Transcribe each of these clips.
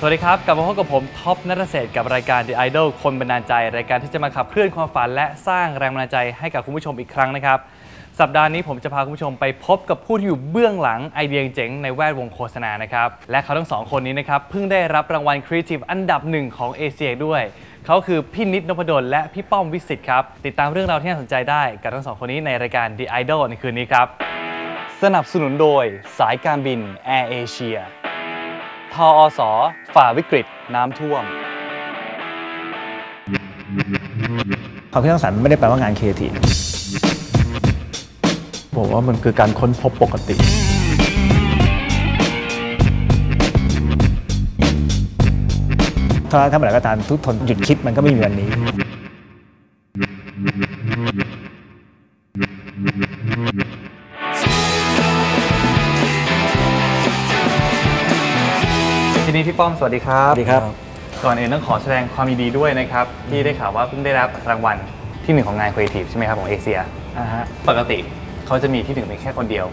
สวัสดีครับ กลับมาพบกับผมท็อปนัทเศรษฐกับรายการ The Idol คนบันดาลใจ รายการที่จะมาขับเคลื่อนความฝัน และสร้างแรงบันดาลใจให้กับคุณผู้ชมอีกครั้งนะครับ สัปดาห์นี้ผมจะพาคุณผู้ชมไปพบกับผู้ที่อยู่เบื้องหลังไอเดียเจ๋งในแวดวงโฆษณานะครับ และเขาทั้งสองคนนี้นะครับ เพิ่งได้รับรางวัล Creative อันดับหนึ่งของเอเชียด้วย เขาคือพี่นิดนพดลและพี่ป้อมวิสิตครับ ติดตามเรื่องราวที่น่าสนใจได้กับทั้งสองคนนี้ในรายการ The Idol ในคืนนี้ครับ สนับสนุนโดยสายการบิน Air Asia ทออสฝ่าวิกฤตน้ำท่วม ความคิดสร้างสรรค์ไม่ได้แปลว่างานครีเอทีฟผมว่ามันคือการค้นพบปกติ ถ้าถ้าเมื่อไรก็ตามทุกคนหยุดคิดมันก็ไม่มีวันนี้ นี้พี่ป้อมสวัสดีครับสวัสดีครับ ก่อนอื่นต้องขอแสดงความยินดีด้วยนะครับ ที่ได้ข่าวว่าเพิ่งได้รับรางวัลที่หนึ่งของงานครีเอทีฟใช่ไหมครับของเอเชียอ่าฮะปกติเขาจะมีที่หนึ่งเป็นแค่คนเดียว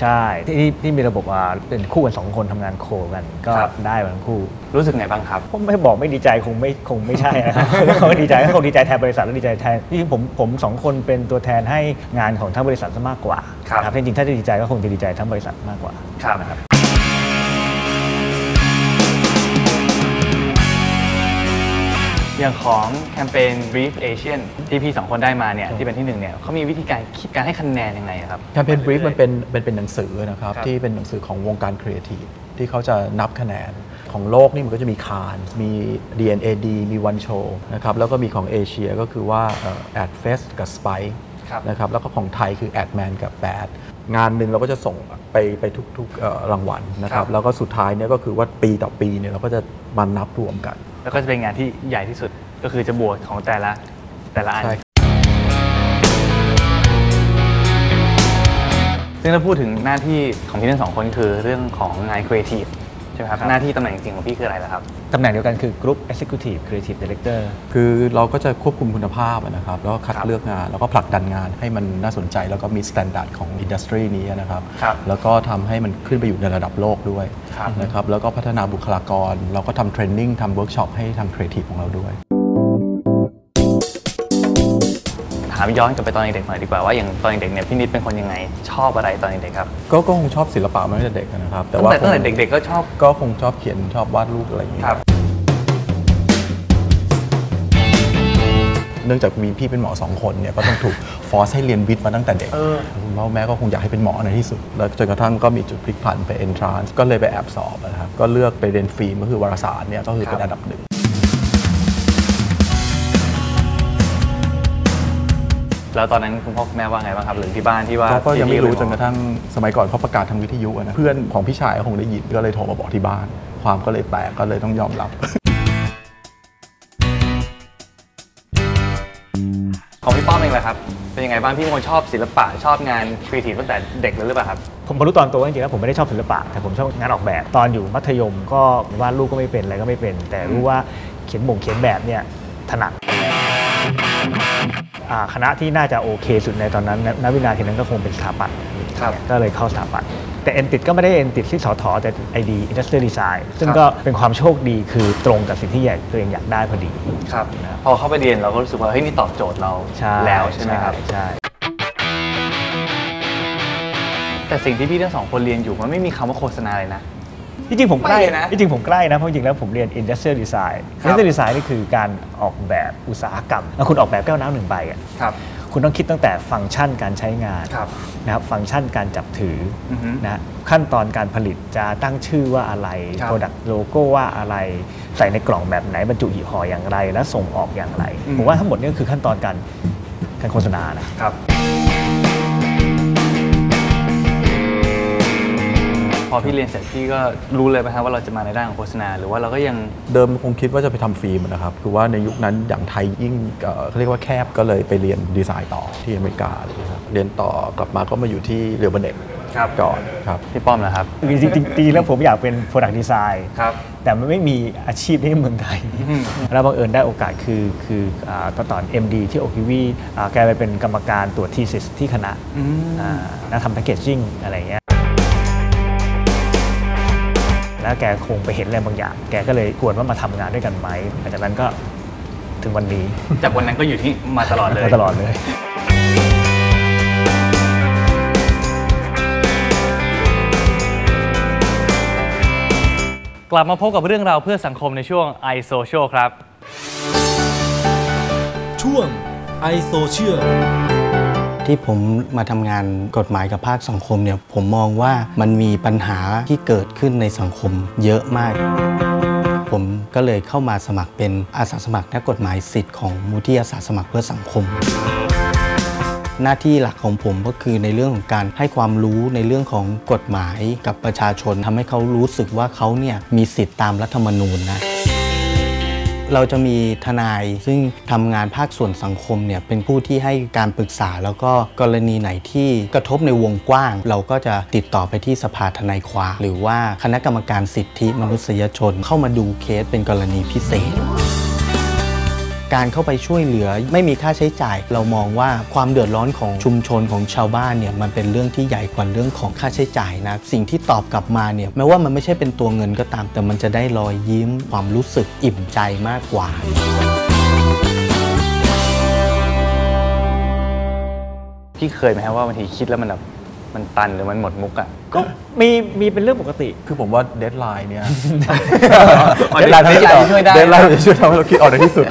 ใช่ที่ที่ที่มีระบบว่าเป็นคู่กันสองคนทำงานโคกันก็ครับได้มาทั้งคู่ รู้สึกไงบ้างครับผมไม่บอกไม่ดีใจคงไม่คงไม่ใช่นะครับคงดีใจก็คงดีใจแทนบริษัทและดีใจแทนที่ผมผมสองคนเป็นตัวแทนให้งานของทั้งบริษัทซะมากกว่าครับนะจริงๆถ้าจะดีใจก็คงจะดีใจทั้งบริษัทมากกว่าครับ อย่างของแคมเปญ Brief Asian ที่พี่สองคนได้มาเนี่ยที่เป็นที่หนึ่งเนี่ยเขามีวิธีการคิดการให้คะแนนยังไงครับแคมเปญบรีฟมันเป็นเป็นเป็นหนังสือนะครับครับที่เป็นหนังสือของวงการครีเอทีฟที่เขาจะนับคะแนนของโลกนี่มันก็จะมีคานมี DNAD มี One Show นะครับแล้วก็มีของเอเชียก็คือว่าแอดเฟสกับ Spike ครับนะครับแล้วก็ของไทยคือ Adman กับ Bad งานหนึ่งเราก็จะส่งไปไปทุกๆเอ่อรางวัลนะคครัรับบแล้วก็สุดท้ายเนี่ยก็คือว่าปีต่อปีเนี่ยเราก็จะมานับรวมกัน แล้วก็จะเป็นงานที่ใหญ่ที่สุดก็คือจะบวกของแต่ละแต่ละอันใช่ซึ่งถ้าพูดถึงหน้าที่ของพี่ทั้งสองคนคือเรื่องของงานครีเอทีฟใช่ไหมครับครับ หน้าที่ตำแหน่งจริงของพี่คืออะไรล่ะครับ ตำแหน่งเดียวกันคือ Group Executive Creative Director คือเราก็จะควบคุมคุณภาพอะนะครับ แล้วก็คัดครับเลือกงาน แล้วก็ผลักดันงานให้มันน่าสนใจ แล้วก็มีมาตรฐานของอินดัสทรีนี้นะครับครับแล้วก็ทำให้มันขึ้นไปอยู่ในระดับโลกด้วยครับนะครับ แล้วก็พัฒนาบุคลากร เราก็ทำเทรนนิ่งทำเวิร์กช็อปให้ทางครีเอทีฟของเราด้วย ถามย้อนกลับไปตอนเด็กๆหน่อยดีกว่าว่าอย่างตอนเด็กๆเนี่ยพี่นิดเป็นคนยังไง ชอบอะไรตอนเด็กๆครับก็ก็คงชอบศิลปะมาตั้งแต่เด็กอะนะครับแต่ตั้งว่าแต่ตั้งแต่คงเด็กๆก็ชอบก็คงชอบเขียนชอบวาดรูปอะไรอย่างเงี้ยครับเนื่องจากมีพี่เป็นหมอสองคนเนี่ยก็ต้องถูกฟอร์สให้เรียนวิทย์มาตั้งแต่เด็กเออคุณพ่อแม่ก็คงอยากให้เป็นหมอในที่สุด แล้วจนกระทั่งก็มีจุดพลิกผันไปเอนทรานซ์ก็เลยไปแอบสอบนะครับ ก็เลือกไปเรียนฟิล์มก็คือวารสารเนี่ยก็คือเป็นอันดับหนึ่ง แล้วตอนนั้นคุณพ่อคุณแม่ว่าไงบ้างครับหรือที่บ้านที่ว่าเขาก็ยังไม่รู้พี่จนกระทั่งสมัยก่อนเขาประกาศทางวิทยุอะนะเพื่อนของพี่ชายก็คงได้ยินก็เลยโทรมาบอกที่บ้าน ความก็เลยแตกก็เลยต้องยอมรับของพี่ป้อมเองแหละครับ เป็นยังไงบ้างพี่เป็นคนชอบศิลปะชอบงานครีเอทีฟตั้งแต่เด็กเลยหรือเปล่าครับ ผมพอรู้ตอนโตว่าจริงๆแล้วผมไม่ได้ชอบศิลปะ แต่ผมชอบงานออกแบบ ตอนอยู่มัธยมก็วาดรูปก็ไม่เป็นอะไรก็ไม่เป็น แต่รู้ว่าเขียนบ่งเขียนแบบเนี่ยถนัดอ่า คณะที่น่าจะโอเคสุดในตอนนั้นณณวินาทีนั้นก็คงเป็นสถาปัตย์ครับก็เลยเข้าสถาปัตย์แต่เอ็นติดก็ไม่ได้เอ็นติดที่สอทอแต่ไอดีอินดัสเทรียลดีไซน์ซึ่งครับก็เป็นความโชคดีคือตรงกับสิ่งที่อยากตัวเองอยากได้พอดีครับพอเข้าไปเรียนเราก็รู้สึกว่าเฮ้ยนี่ตอบโจทย์เราใช่แล้วใช่ไหมครับใช่แต่สิ่งที่พี่ทั้งสองคนเรียนอยู่มันไม่มีคำว่าโฆษณาเลยนะ จริงๆผมใกล้ไม่เลยนะจริงๆผมใกล้นะเพราะจริงๆแล้วผมเรียน industrial design ครับ industrial design นี่คือการออกแบบอุตสาหกรรมแล้วคุณออกแบบแก้วน้ำหนึ่งใบอะครับคุณต้องคิดตั้งแต่ฟังก์ชันการใช้งานครับนะครับฟังก์ชันการจับถือออฮึนะขั้นตอนการผลิตจะตั้งชื่อว่าอะไรครับ product logo ว่าอะไรใส่ในกล่องแบบไหนบรรจุหีบห่ออย่างไร และส่งออกอย่างไรอืมผมว่าทั้งหมดนี่ก็คือขั้นตอนการการโฆษณานะครับ พอพี่เรียนเสร็จพี่ก็รู้เลยไหมครับว่าเราจะมาในด้านของโฆษณา หรือว่าเราก็ยังเดิมคงคิดว่าจะไปทำฟิล์มนะครับคือว่าในยุคนั้นอย่างไทยยิ่งเอ่อเขาเรียกว่าแคบก็เลยไปเรียนดีไซน์ต่อที่อเมริกาอะไรอย่างเลยครับเรียนต่อกลับมาก็มาอยู่ที่เรียวบันเน็ตครับก่อนครับพี่ป้อมนะครับจริงๆจริงๆแล้วผมอยากเป็น product design ครับแต่มันไม่มีอาชีพนี้ในเมืองไทยอืมแล้วบังเอิญได้โอกาสคือคืออาตอนตอน MD ที่โอคิวีแกไปเป็นกรรมการตรวจ thesis ที่คณะอืมอ่าแล้วทำแพ c เกจจิ้งอะไรเงี้ย แล้วแกคงไปเห็นอะไรบางอย่าง แกก็เลยกวนว่ามาทำงานด้วยกันไหมหลังจากนั้นก็ถึงวันนี้ จากวันนั้นก็อยู่ที่มาตลอดเลยมาตลอดเลยกลับมาพบกับเรื่องราวเพื่อสังคมในช่วง iSocial ครับ ช่วงไอโซเชียล ที่ผมมาทำงานกฎหมายกับภาคสังคมเนี่ยผมมองว่ามันมีปัญหาที่เกิดขึ้นในสังคมเยอะมาก ผมก็เลยเข้ามาสมัครเป็นอาสาสมัครนักกฎหมายสิทธิ์ของมูลที่อาสาสมัครเพื่อสังคม หน้าที่หลักของผมก็คือในเรื่องของการให้ความรู้ในเรื่องของกฎหมายกับประชาชนทำให้เขารู้สึกว่าเขาเนี่ยมีสิทธิ์ตามรัฐธรรมนูญนะ เราจะมีทนายซึ่งทำงานภาคส่วนสังคมเนี่ยเป็นผู้ที่ให้การปรึกษา แล้วก็กรณีไหนที่กระทบในวงกว้าง เราก็จะติดต่อไปที่สภาทนายความหรือว่าคณะกรรมการสิทธิมนุษยชน เข้ามาดูเคสเป็นกรณีพิเศษ การเข้าไปช่วยเหลือไม่มีค่าใช้จ่าย เรามองว่าความเดือดร้อนของชุมชนของชาวบ้านเนี่ยมันเป็นเรื่องที่ใหญ่กว่าเรื่องของค่าใช้จ่ายนะสิ่งที่ตอบกลับมาเนี่ยแม้ว่ามันไม่ใช่เป็นตัวเงินก็ตาม แต่มันจะได้รอยยิ้มความรู้สึกอิ่มใจมากกว่าพี่เคยไหมครับว่าบางทีคิดแล้วมันแบบ มันตันหรือมันหมดมุกอะก็มีมีเป็นเรื่องปกติ คือผมว่าเดทไลน์เนี่ยอ๋อ deadline ช่วยได้ เดทไลน์จะช่วยทำให้เราคิดออกในที่สุด